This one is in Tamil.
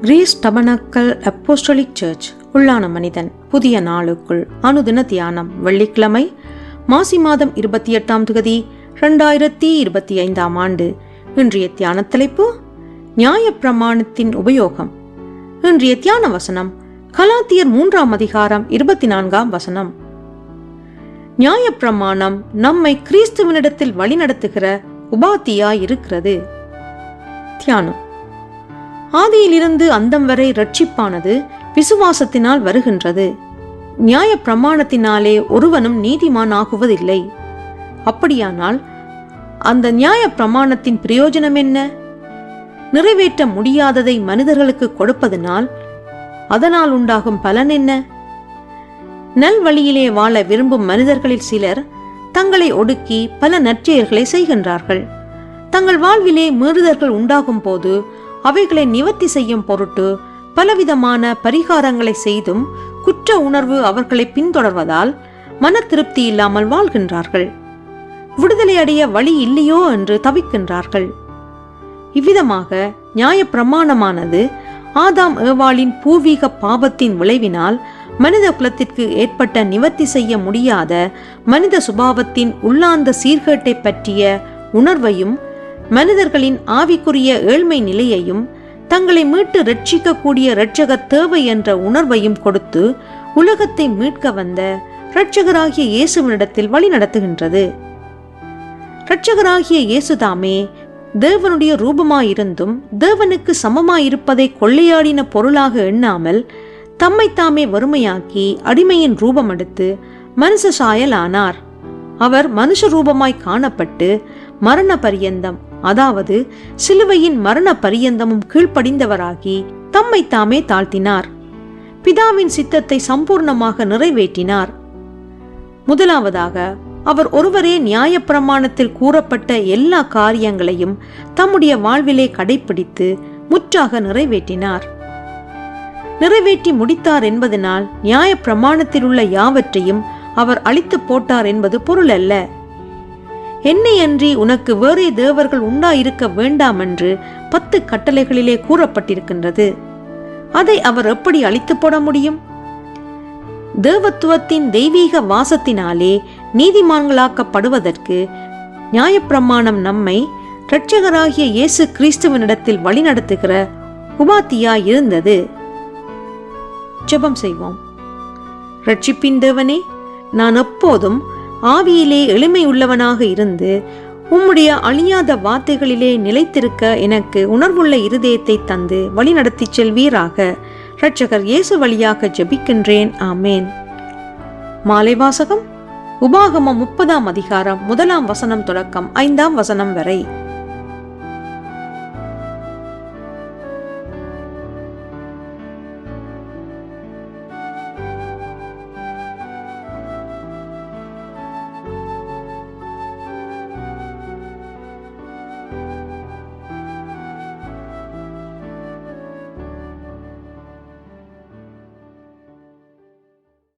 கிரீஸ் டபனக்கல் அப்போஸ்டலிக் சர்ச் உள்ளான மனிதன் புதிய நாளுக்குள் அனுதின தியானம் வெள்ளிக்கிழமை மாசி மாதம் இருபத்தி எட்டாம் தொகுதி ரெண்டாயிரத்தி இருபத்தி ஐந்தாம் ஆண்டு. இன்றைய தியான தலைப்பு நியாயப்பிரமாணத்தின் உபயோகம். இன்றைய தியான வசனம் கலாத்தியர் மூன்றாம் அதிகாரம் இருபத்தி நான்காம் வசனம். நியாயப்பிரமாணம் நம்மை கிறிஸ்துவனிடத்தில் வழிநடத்துகிற உபாத்தியாய் இருக்கிறது தியானம். ஆதியிலிருந்து அந்தம் வரை ரட்சிப்பானது விசுவாசத்தினால் வருகின்றது. நியாய பிரமாணத்தினாலே ஒருவனும் நீதிமான் ஆகுவதில்லை அப்படியானால் அந்த நியாய பிரமாணத்தின் பிரயோஜனம் என்ன? நிறைவேற்ற முடியாததை மனிதர்களுக்கு கொடுப்பதனால் அதனால் உண்டாகும் பலன் என்ன? நல்வழியிலே வாழ விரும்பும் மனிதர்களில் சிலர் தங்களை ஒடுக்கி பல நற்செயல்களை செய்கின்றார்கள். தங்கள் வாழ்விலே மீறுதல்கள் உண்டாகும் போது அவைகளை நிவர்த்தி செய்யும் பொருட்டு பலவிதமான பரிகாரங்களை செய்தும் குற்ற உணர்வு அவர்களை பின்தொடர்வதால் மன திருப்தி இல்லாமல் வாழ்கின்றார்கள். விடுதலை அடைய வழி இல்லையோ என்று தவிக்கின்றார்கள். இவ்விதமாக நியாய பிரமாணமானது ஆதாம் ஏவாளின் பூர்வீக பாவத்தின் விளைவினால் மனித குலத்திற்கு ஏற்பட்ட நிவர்த்தி செய்ய முடியாத மனித சுபாவத்தின் உள்ளார்ந்த சீர்கேட்டை பற்றிய உணர்வையும் மனிதர்களின் ஆவிக்குரிய ஏழ்மை நிலையையும் தங்களை மீட்டு ரட்சிக்கக்கூடிய இரட்சகர் தேவை என்ற உணர்வையும் கொடுத்து உலகத்தை மீட்க வந்த இரட்சகராகிய இயேசுவினிடத்தில் வழி நடத்துகின்றது. இரட்சகராகிய இயேசுதாமே தேவனுடைய ரூபமாயிருந்தும் தேவனுக்கு சமமாயிருப்பதை கொள்ளையாடின பொருளாக எண்ணாமல் தம்மை தாமே வறுமையாக்கி அடிமையின் ரூபம் எடுத்து மனுஷ சாயலானார் அவர் மனுஷ ரூபமாய் காணப்பட்டு மரண பரியந்தம் அதாவது சிலுவையின் மரண பரியந்தமும் கீழ்ப்படிந்தவராகி தம்மை தாமே தாழ்த்தினார். பிதாவின் சித்தத்தை சம்பூர்ணமாக நிறைவேற்றினார். முதலாவதாக அவர் ஒருவரே நியாயப்பிரமாணத்தில் கூறப்பட்ட எல்லா காரியங்களையும் தம்முடைய வாழ்விலே கடைபிடித்து முற்றாக நிறைவேற்றினார். நிறைவேற்றி முடித்தார் என்பதனால் நியாய பிரமாணத்தில் உள்ள யாவற்றையும் அவர் அழித்து போட்டார் என்பது பொருள் அல்ல என்னை அன்றி உனக்கு வேறே தேவர்கள் உண்டாயிருக்க வேண்டாம் என்று பத்து கட்டளைகளிலே கூறப்பட்டிருக்கின்றது. அதை அவர் எப்படி அழித்து போட முடியும்? தேவத்துவத்தின் தெய்வீக வாசத்தினாலே நீதிமான்களாக்கப்படுவதற்கு நியாயப்பிரமாணம் நம்மை இரட்சகராகிய இயேசு கிறிஸ்துவனிடத்தில் வழிநடத்துகிற உபாத்தியாய் இருந்தது ஜெபம் செய்வோம். ரட்சிப்பின் தேவனே நான் எப்போதும் ஆவியிலே எளிமை உள்ளவனாக இருந்து உம்முடைய அழியாத வார்த்தைகளிலே நிலைத்திருக்க எனக்கு உணர்வுள்ள இருதயத்தை தந்து வழிநடத்திச் செல்வீராக. இரட்சகர் இயேசு வழியாக ஜெபிக்கின்றேன். ஆமேன். மாலை வாசகம் உபாகமம் முப்பதாம் அதிகாரம் முதலாம் வசனம் தொடக்கம் ஐந்தாம் வசனம் வரை.